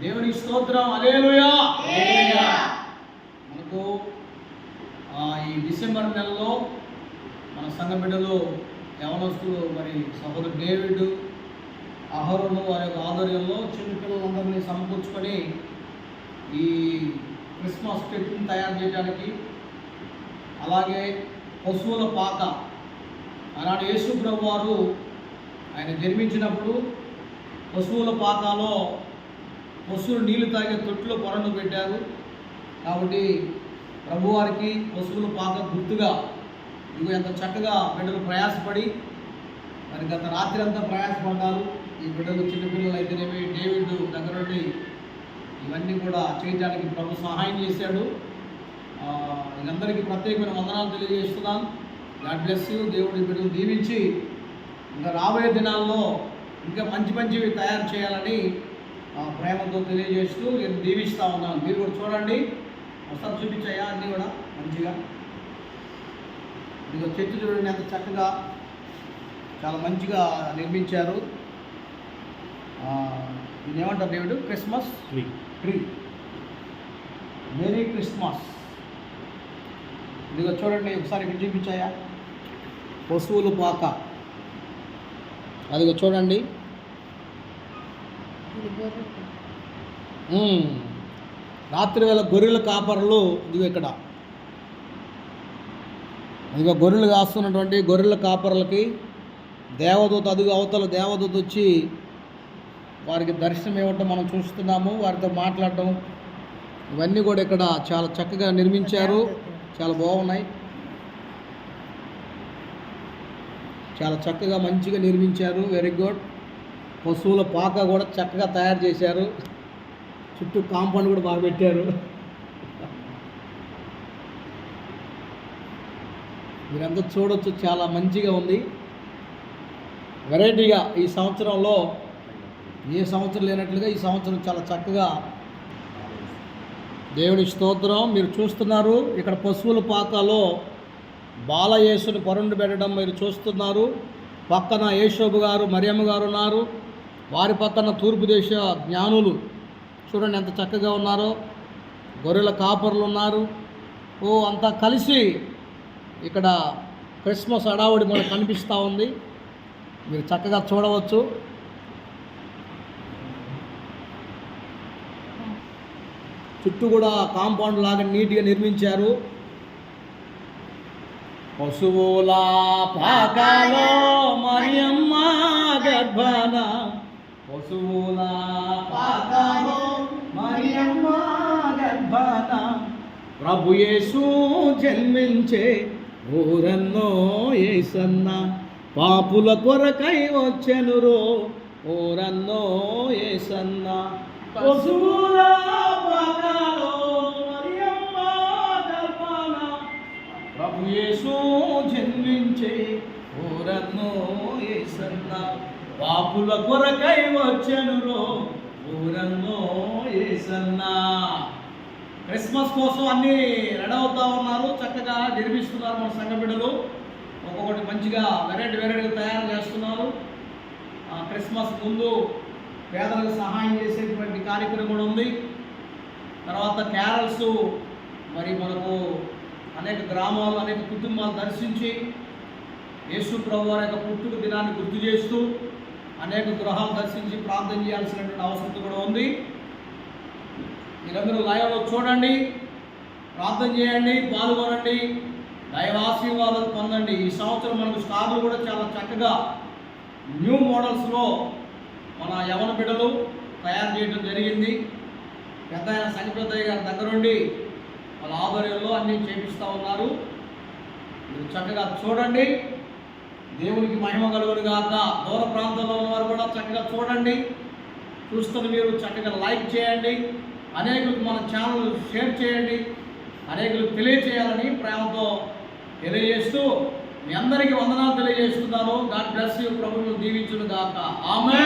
దేవునికి స్తోత్రం అలేలుయా మనకు ఈ డిసెంబర్ నెలలో మన సంఘ బిడ్డలు యవనస్తులు మరి సహోదరు డేవిడ్ అహరులు వారి యొక్క ఆధ్వర్యంలో చిన్న పిల్లలందరినీ సమకూర్చుకొని ఈ క్రిస్మస్ చెట్టుని తయారు చేయడానికి అలాగే పశువుల పాక ఆనాడు యేసు ప్రభు వారు ఆయన జన్మించినప్పుడు పశువుల పాకాలో పశువులు నీళ్ళు తాగే తొట్టులో పొరను పెట్టారు. కాబట్టి ప్రభువారికి పశువుల పాక గుర్తుగా ఇవి ఎంత చక్కగా బిడ్డలు ప్రయాసపడి మరి గత రాత్రి అంతా ప్రయాసపడ్డారు. ఈ బిడ్డలు చిన్నపిల్లలు అయితేనేమి డేవిడ్ దగ్గర నుండి ఇవన్నీ కూడా చేయడానికి ప్రభు సహాయం చేశాడు. వీళ్ళందరికీ ప్రత్యేకమైన వందనాలు తెలియజేస్తున్నాను గాడ్ బ్లెస్ యూ. దేవుడి బిడ్డలు దీవించి ఇంకా రాబోయే దినాల్లో ఇంకా మంచి మంచివి తయారు చేయాలని ప్రేమతో తెలియజేస్తూ నేను దీవిస్తూ ఉన్నాను. మీరు కూడా చూడండి. ఒకసారి చూపించాయా అన్నీ కూడా? మంచిగా. ఇదిగో చెట్టు చూడండి ఎంత చక్కగా చాలా మంచిగా నిర్మించారు. ఆ, దీన్ని ఏమంటారు దేవుడు? Christmas tree. Tree. Merry Christmas. ఇదిగో చూడండి ఒకసారి ఇక్కడ చూపించాయా? పశువులు పాక. అదిగో చూడండి. రాత్రి వేళ గొర్రెల కాపరులు ఇదిగో ఇక్కడ. ఇదిగో గొర్రెలు కాస్తున్నటువంటి గొర్రెల కాపరులకి దేవదూత అదిగో అవతల దేవదూత వచ్చి వారికి దర్శనం ఇవ్వటం మనం చూస్తున్నాము వారితో మాట్లాడటం. ఇవన్నీ కూడా ఇక్కడ చాలా చక్కగా నిర్మించారు. చాలా బాగున్నాయి. చాలా చక్కగా మంచిగా నిర్మించారు. వెరీ గుడ్ పశువుల పాక కూడా చక్కగా తయారు చేశారు. చుట్టూ కాంపౌండ్ కూడా బాగా పెట్టారు. మీరంతా చూడొచ్చు చాలా మంచిగా ఉంది. వెరైటీగా ఈ సంవత్సరంలో ఏ సంవత్సరం లేనట్లుగా ఈ సంవత్సరం చాలా చక్కగా దేవుడి స్తోత్రం. మీరు చూస్తున్నారు ఇక్కడ పశువుల పాకలో బాలయేసుని పరుండు పెట్టడం మీరు చూస్తున్నారు. పక్కన యేషోబు గారు మరియమ్మ గారు ఉన్నారు. వారి పక్కన తూర్పు దేశ జ్ఞానులు చూడండి ఎంత చక్కగా ఉన్నారో. గొర్రెల కాపర్లు ఉన్నారు. ఓ అంతా కలిసి ఇక్కడ క్రిస్మస్ అడావుడి మనకు కనిపిస్తూ ఉంది. మీరు చక్కగా చూడవచ్చు. చుట్టూ కూడా కాంపౌండ్ లాగా నీట్గా నిర్మించారు. పశువుల పాకాలో మరియమ్మ గర్భాన పశువుల పాకాలో మరియమ్మ గర్భాన. ప్రభు యేసు జన్మించే ఊరన్నో ఏసన్న. పాపుల కొరకై వచ్చెనురో ఊరన్నో ఏసన్న. పశువుల పాకాలో మరియమ్మ గర్భాన. ప్రభు యేసు జన్మించే ఊరన్నో ఏసన్న. పాపుల కొరకై వచ్చెనురో ఊరన్నో ఏసన్నా క్రిస్మస్ కోసం అన్ని రెడీ అవుతా ఉన్నారు. చక్కగా నిర్మిస్తున్నారు మన సంఘ బిడ్డలు. ఒక్కొక్కటి మంచిగా వెరైటీ వెరైటీగా తయారు చేస్తున్నారు. క్రిస్మస్ ముందు పేదలకు సహాయం చేసేటువంటి కార్యక్రమం కూడా ఉంది. తర్వాత క్యారల్స్ మరి మనకు అనేక గ్రామాలు అనేక కుటుంబాలు దర్శించి యేసు ప్రభు వారి యొక్క పుట్టుక దినాన్ని గుర్తు చేస్తూ అనేక గృహాలు దర్శించి ప్రార్థన చేయాల్సినటువంటి అవసరం కూడా ఉంది. మీరందరూ లైవ్లో చూడండి ప్రార్థన చేయండి పాల్గొనండి దైవ ఆశీర్వాదాలు పొందండి. ఈ సంవత్సరం మనకు స్టార్లు కూడా చాలా చక్కగా న్యూ మోడల్స్లో మన యవన బిడ్డలు తయారు చేయడం జరిగింది. పెద్ద ఆయన సంగపెద్దయ్య గారి దగ్గరుండి వాళ్ళ ఆధ్వర్యంలో అన్నీ చేపిస్తూ ఉన్నారు. మీరు చక్కగా చూడండి. దేవునికి మహిమ కలుగును కాక దూర ప్రాంతంలో ఉన్నవారు కూడా చక్కగా చూడండి. చూస్తున్న మీరు చక్కగా లైక్ చేయండి. అనేకులకు మన ఛానల్ షేర్ చేయండి. అనేకులకు తెలియచేయాలని ప్రేమతో తెలియజేస్తూ మీ అందరికీ వందనాలు తెలియజేస్తున్నాను. గాడ్ బ్లెస్ యూ ప్రభువులు దీవించును గాక. ఆమె